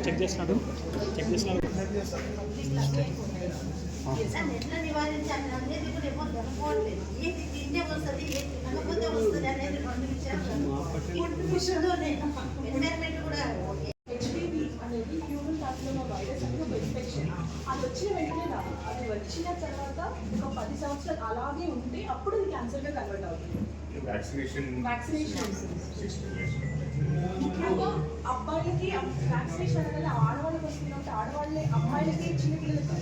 Check చేసినాడు check చేసినాడు నివారించాలి ఏమో అనేది అనేది హ్యూమన్ ప్యాప్లోమా వైరస్ అనేది ఒక ఇన్ఫెక్షన్ అది వచ్చిన వెంటనే రాదు అది వచ్చిన తర్వాత ఒక పది సంవత్సరాలు అలాగే ఉంటే అప్పుడు అది క్యాన్సర్గా కన్వర్ట్ అవుతుంది. ముఖ్యంగా అబ్బాయిలకి వ్యాక్సినేషన్ అనగానే ఆడవాళ్ళకి వస్తున్నట్టు ఆడవాళ్ళే అమ్మాయిలకి చిన్న పిల్లలకి.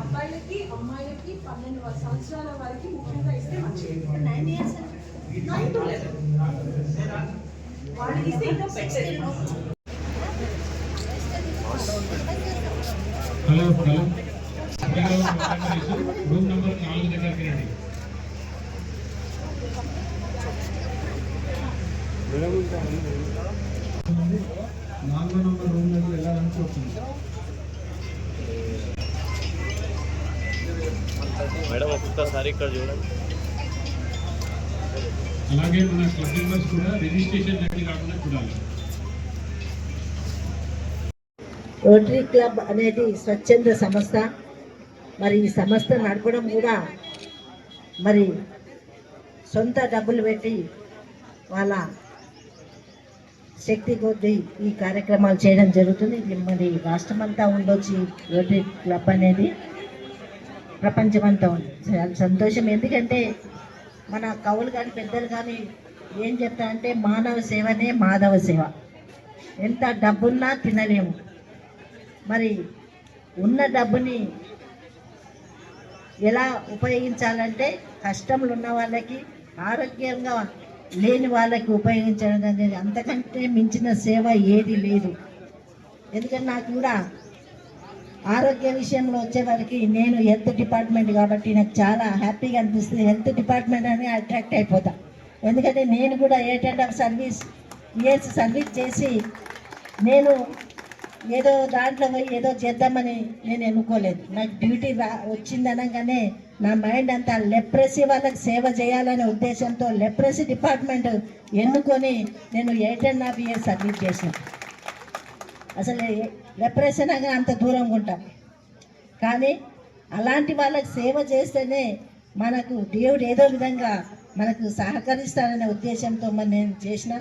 అబ్బాయిలకి అమ్మాయిలకి పన్నెండు సంవత్సరాల వరకు ముఖ్యంగా ఇస్తే మంచిది. Nine years nine to eleven వాళ్ళకి ఇస్తే ఇంకా better hello hello room number నాలుగు దగ్గరికి రండి. నాలుగో నంబర్ రూమ్ దగ్గర వెళ్ళాలని చూస్తుంది మేడం ఒక్కసారి ఇక్కడ చూడండి. అలాగే మన క్లబ్ మెంబర్స్ కూడా రిజిస్ట్రేషన్ దగ్గర కాకుండా చూడాలి. రోటరీ క్లబ్ అనేది స్వచ్ఛంద సంస్థ. మరి ఈ సంస్థ నడపడం కూడా మరి సొంత డబ్బులు పెట్టి వాళ్ళ శక్తి కొద్దీ ఈ కార్యక్రమాలు చేయడం జరుగుతుంది. ఇది మరి రాష్ట్రమంతా ఉండొచ్చు రోటరీ క్లబ్ అనేది. ప్రపంచమంతా ఉంది చాలా సంతోషం. ఎందుకంటే మన కవులు కానీ పెద్దలు కానీ ఏం చెప్తారంటే మానవ సేవనే మాధవ సేవ. ఎంత డబ్బున్నా తినలేము. మరి ఉన్న డబ్బుని ఎలా ఉపయోగించాలంటే కష్టంలో ఉన్న వాళ్ళకి ఆరోగ్యంగా లేని వాళ్ళకి ఉపయోగించడం అనేది అంతకంటే మించిన సేవ ఏది లేదు. ఎందుకంటే నాకు కూడా ఆరోగ్య విషయంలో వచ్చేవారికి నేను హెల్త్ డిపార్ట్మెంట్ కాబట్టి నాకు చాలా హ్యాపీగా అనిపిస్తుంది. హెల్త్ డిపార్ట్మెంట్ అని అట్రాక్ట్ అయిపోతా. ఎందుకంటే నేను కూడా eight and half service years service చేసి నేను ఏదో దాంట్లో పోయి ఏదో చేద్దామని నేను ఎన్నుకోలేదు. నాకు డ్యూటీ రా వచ్చిందనగానే నా మైండ్ అంతా లెప్రసీ వాళ్ళకి సేవ చేయాలనే ఉద్దేశంతో లెప్రసీ డిపార్ట్మెంట్ ఎన్నుకొని నేను eight and half years service చేసిన. అసలు లెప్రసీ అనగా అంత దూరంగా ఉంటాం. కానీ అలాంటి వాళ్ళకి సేవ చేస్తేనే మనకు దేవుడు ఏదో విధంగా మనకు సహకరిస్తారనే ఉద్దేశంతో మరి నేను చేసిన.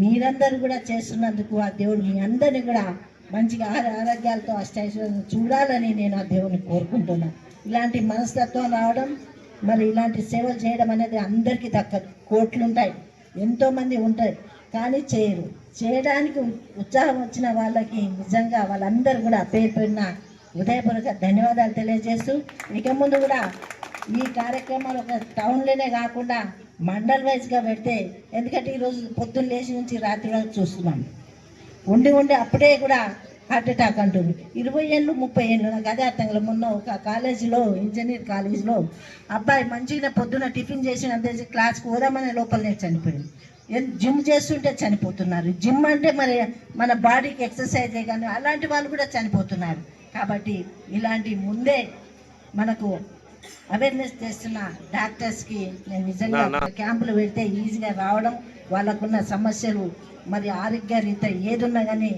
మీరందరూ కూడా చేస్తున్నందుకు ఆ దేవుడు మీ అందరిని కూడా మంచిగా ఆరోగ్యాలతో అష్టైశ్వర్యం చూడాలని నేను ఆ దేవుని కోరుకుంటున్నాను ఇలాంటి మనస్తత్వం రావడం మరి ఇలాంటి సేవలు చేయడం అనేది అందరికీ దక్కదు. కోట్లు ఉంటాయి ఎంతోమంది ఉంటాయి కానీ చేయరు. చేయడానికి ఉత్సాహం వచ్చిన వాళ్ళకి నిజంగా వాళ్ళందరూ కూడా పేరు పెరిన హృదయపూర్వక ధన్యవాదాలు తెలియజేస్తూ ఇక ముందు కూడా ఈ కార్యక్రమాలు ఒక టౌన్లోనే కాకుండా మండల్ వైజ్గా పెడితే ఎందుకంటే ఈరోజు పొద్దున్న లేచి నుంచి రాత్రి వరకు చూస్తున్నాం. ఉండి ఉండి అప్పుడే కూడా హార్ట్ అటాక్ అంటుంది. ఇరవై ఏళ్ళు ముప్పై ఏళ్ళు నాకు అదే అర్థం కాలేదు. మొన్న ఒక కాలేజీలో ఇంజనీర్ కాలేజీలో అబ్బాయి మంచిగా పొద్దున టిఫిన్ చేసి క్లాస్కి పోదామనే లోపలనే చనిపోయింది. జిమ్ చేస్తుంటే చనిపోతున్నారు. జిమ్ అంటే మరి మన బాడీకి ఎక్సర్సైజ్ కానీ అలాంటి వాళ్ళు కూడా చనిపోతున్నారు. కాబట్టి ఇలాంటి ముందే మనకు అవేర్నెస్ చేస్తున్న డాక్టర్స్కి నేను నిజంగా క్యాంపులు పెడితే ఈజీగా రావడం వాళ్ళకున్న సమస్యలు మరి ఆరోగ్య రీత్యా ఏదున్నా కానీ